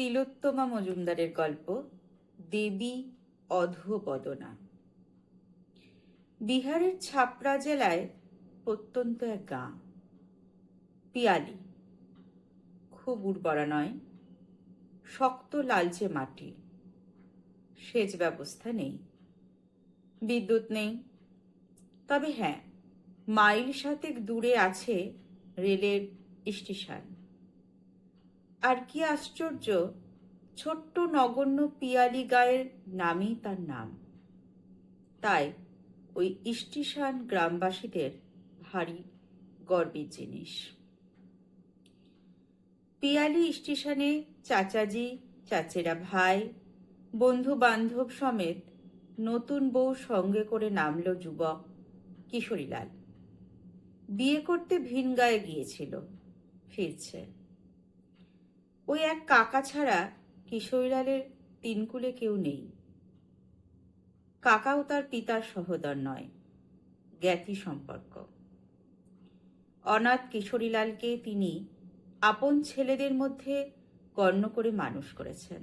তিলোত্তমা মজুমদারের গল্প, দেবী অধবদনা বিহারের ছাপড়া জেলায় প্রত্যন্ত এক গাঁ। পিয়ালি, খুব উর্বরা নয়, শক্ত লালচে মাটি। সেচ ব্যবস্থা নেই। বিদ্যুৎ নেই। তবে হ্যাঁ মাইল সাতেক দূরে আছে রেলের স্টেশন। আর কি আশ্চর্য, ছোট্ট নগণ্য পিয়ালি গায়ের নামই তার নাম। তাই ওই স্টেশন গ্রামবাসীদের ভারী গর্বের জিনিস। পিয়ালি স্টেশনে চাচাজি, চাচেরা ভাই বন্ধু বান্ধব সমেত নতুন বউ সঙ্গে করে নামল যুবক কিশোরীলাল। বিয়ে করতে ভিন গায়ে গিয়েছিল, ফিরছে। ওই এক কাকা ছাড়া কিশোরীলালের তিনকুলে কেউ নেই। কাকাও তার পিতার সহোদর নয়, জ্ঞাতি সম্পর্ক। অনাথ কিশোরীলালকে তিনি আপন ছেলেদের মধ্যে গণ্য করে মানুষ করেছেন।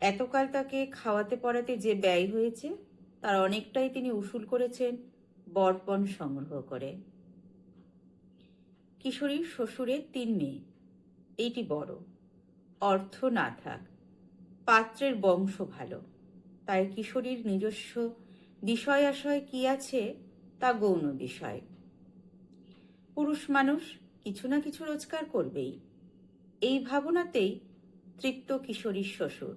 এতকাল তাকে খাওয়াতে পড়াতে যে ব্যয় হয়েছে, তার অনেকটাই তিনি উসুল করেছেন বরপণ সংগ্রহ করে। কিশোরীর শ্বশুরের তিন মেয়ে এইটি বড়। অর্থ না থাক। পাত্রের বংশ ভালো। তাই কিশোরীর নিজস্ব বিষয় আশয় কি আছে, তা গৌণ বিষয়। পুরুষ মানুষ কিছু না কিছু রোজগার করবেই। এই ভাবনাতেই তৃপ্ত কিশোরীর শ্বশুর।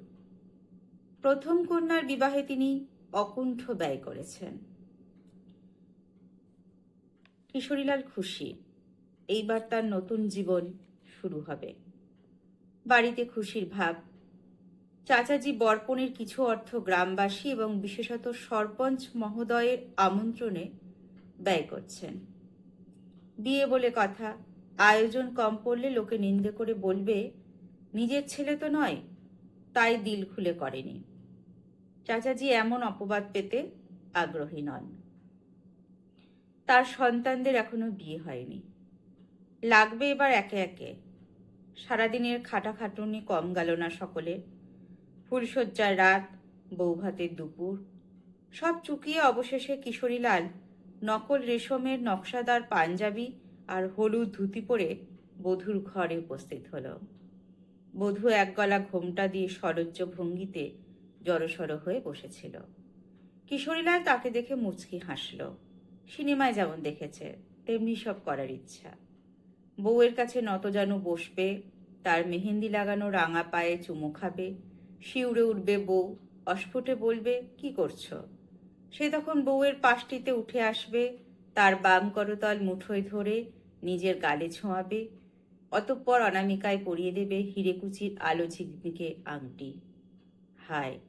প্রথম কন্যার বিবাহে তিনি অকুণ্ঠ ব্যয় করেছেন। কিশোরীলাল খুশি। এইবার তার নতুন জীবন শুরু হবে। বাড়িতে খুশির ভাব। চাচাজি বর্পণের কিছু অর্থ গ্রামবাসী এবং বিশেষত সরপঞ্চ মহোদয়ের আমন্ত্রণে ব্যয় করছেন। বিয়ে বলে কথা, আয়োজন কম পড়লে লোকে নিন্দে করে বলবে, নিজের ছেলে তো নয়, তাই দিল খুলে করেনি। চাচাজি এমন অপবাদ পেতে আগ্রহী নন। তার সন্তানদের এখনও বিয়ে হয়নি। লাগবে এবার একে একে। সারাদিনের খাটাখাটুনি কম গেল না সকলে ফুলশয্যার রাত বৌভাতের দুপুর। সব চুকিয়ে অবশেষে কিশোরীলাল নকল রেশমের নকশাদার পাঞ্জাবি আর হলুদ ধুতি পরে বধূর ঘরে উপস্থিত হলো। বধূ এক গলা ঘোমটা দিয়ে সরজ্জ ভঙ্গিতে জড়সড় হয়ে বসেছিল। কিশোরীলাল তাকে দেখে মুচকি হাসল। সিনেমায় যেমন দেখেছে, তেমনি সব করার ইচ্ছা। বউয়ের কাছে নতজানু বসবে, তার মেহেন্দি লাগানো রাঙা পায়ে চুমু খাবে, শিউরে উঠবে বউ, অস্ফুটে বলবে, কি করছ? সে তখন বউয়ের পাশটিতে উঠে আসবে, তার বাম করতল মুঠোয় ধরে নিজের গালে ছোঁয়াবে, অতঃপর অনামিকায় পরিয়ে দেবে হিরেকুচির আলো ঝিকমিকে আংটি। হায়,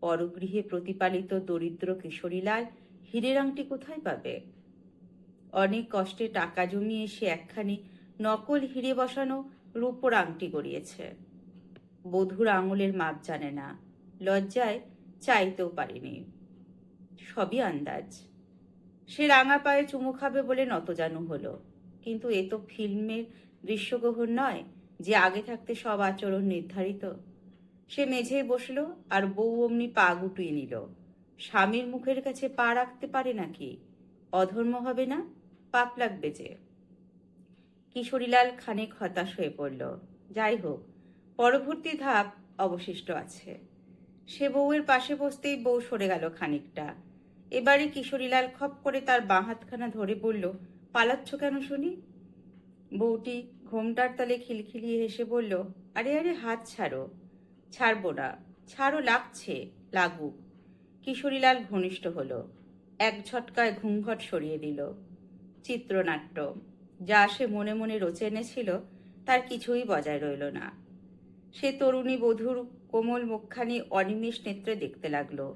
পরগৃহে প্রতিপালিত দরিদ্র কিশোরীলাল হিরের আংটি কোথায় পাবে? অনেক কষ্টে টাকা জমিয়ে সে একখানি নকল হিরে বসানো রূপোর আংটি গড়িয়েছে। বধুর আঙুলের মাপ জানে না, লজ্জায় চাইতেও পারেনি। সবই আন্দাজ। সে রাঙা পায়ে চুমু খাবে বলে নতজানু হলো, কিন্তু এ তো ফিল্মের দৃশ্যগ্রহণ নয়, যে আগে থাকতে সব আচরণ নির্ধারিত। সে মেঝেয় বসল আর বউ অমনি পা গুটিয়ে নিল। স্বামীর মুখের কাছে পা রাখতে পারে নাকি? অধর্ম হবে না? পাপ লাগবে যে। কিশোরীলাল খানিক হতাশ হয়ে পড়ল। যাই হোক, পরবর্তী ধাপ অবশিষ্ট আছে। সে বউয়ের পাশে বসতেই বউ সরে গেল খানিকটা। এবারে কিশোরীলাল খপ করে তার বাঁ হাতখানা ধরে বলল, পালাচ্ছ কেন শুনি? বউটি ঘোমটার তলে খিলখিলিয়ে হেসে বলল, আরে আরে, হাত ছাড়ো। ছাড়বো না। ছাড়ো লাগছে, লাগুক। কিশোরীলাল ঘনিষ্ঠ হলো। এক ঝটকায় ঘুমঘট সরিয়ে দিল। চিত্রনাট্য। যা সে মনে মনে রচে এনেছিল, তার কিছুই বজায় রইল না। সে তরুণী বধূর কোমল মুখখানি অনিমেষ নেত্রে দেখতে লাগল।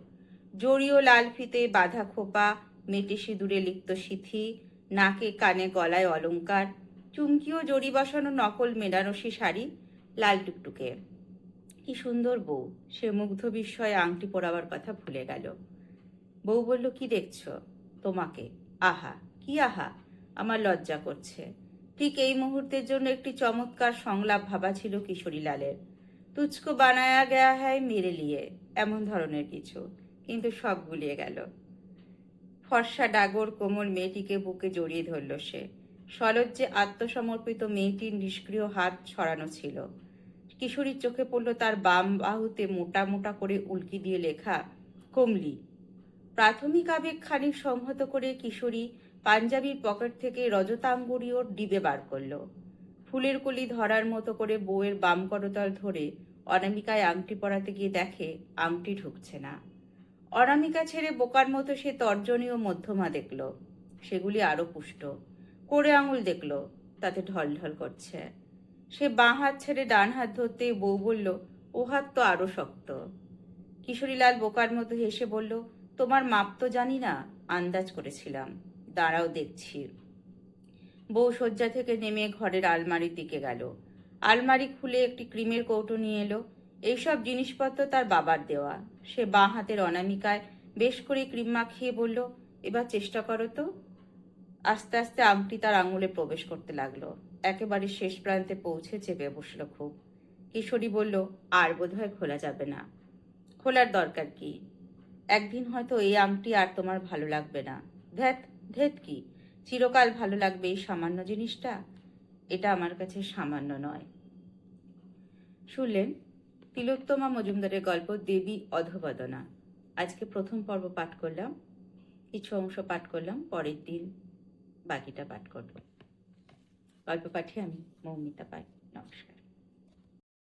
জড়িও লাল ফিতে বাঁধা খোপা, মেটে সিঁদুরে লিপ্ত সিথি, নাকে কানে গলায় অলঙ্কার চুমকিও জড়ি বসানো নকল মেডানসি শাড়ি, লাল টুকটুকে। কি সুন্দর বউ, সে মুগ্ধ বিস্ময়ে আংটি পরাবার কথা ভুলে গেল। বউ বলল, কি দেখছ তোমাকে? আহা, কি আহা? আমার লজ্জা করছে। ঠিক এই মুহূর্তের জন্য একটি চমৎকার সংলাপ ভাবা ছিল কিশোরীলালের। তুচকো বানায়া গেয়া হ্যায় মেরে লিয়ে, এমন ধরনের কিছু, কিন্তু সব গুলিয়ে গেল। ফর্সা ডাগর কোমল মেয়েটিকে বুকে জড়িয়ে ধরল সে। সলজ্জে আত্মসমর্পিত মেয়েটির নিষ্ক্রিয় হাত ছড়ানো ছিল। কিশোরীর চোখে পড়ল তার বাম বাহুতে মোটা মোটা করে উল্কি দিয়ে লেখা, কমলি। প্রাথমিক আবেগ খানিক সংহত করে কিশোরী পাঞ্জাবির পকেট থেকে রজতাঙ্গুরীয় ডিবে বার করল। ফুলের কলি ধরার মতো করে বউয়ের বাম করতল ধরে অনামিকায় আংটি পরাতে গিয়ে দেখে আংটি ঢুকছে না। অনামিকা ছেড়ে বোকার মতো সে তর্জনী ও মধ্যমা দেখল। সেগুলি আরও পুষ্ট। করে আঙুল দেখল, তাতে ঢলঢল করছে। সে বাঁ হাত ছেড়ে ডান হাত ধরতে বউ বলল, ও হাত তো আরও শক্ত। কিশোরীলাল বোকার মতো হেসে বলল, তোমার মাপ তো জানি না, আন্দাজ করেছিলাম। দাঁড়াও দেখছি। বউ শয্যা থেকে নেমে ঘরের আলমারির দিকে গেল। আলমারি খুলে একটি ক্রিমের কৌটো নিয়ে এলো। এইসব জিনিসপত্র তার বাবার দেওয়া। সে বাঁ হাতের অনামিকায় বেশ করে ক্রিম মাখিয়ে বলল, এবার চেষ্টা করো তো। আস্তে আস্তে আংটি তার আঙুলে প্রবেশ করতে লাগল। একেবারে শেষ প্রান্তে পৌঁছে চেপে বসল খুব। কিশোরী বলল, আর বোধহয় খোলা যাবে না। খোলার দরকার কি? একদিন হয়তো এই আংটি আর তোমার ভালো লাগবে না। ধ্যাত ধ্যাত কি? চিরকাল ভালো লাগবে এই সামান্য জিনিসটা? এটা আমার কাছে সামান্য নয়। শুনলেন? তিলোত্তমা মজুমদারের গল্প দেবী অধবদনা। আজকে প্রথম পর্ব পাঠ করলাম। কিছু অংশ পাঠ করলাম, পরের দিন বাকিটা পাঠ করব। গল্প পাঠে আমি মৌমিতা পাই। নমস্কার।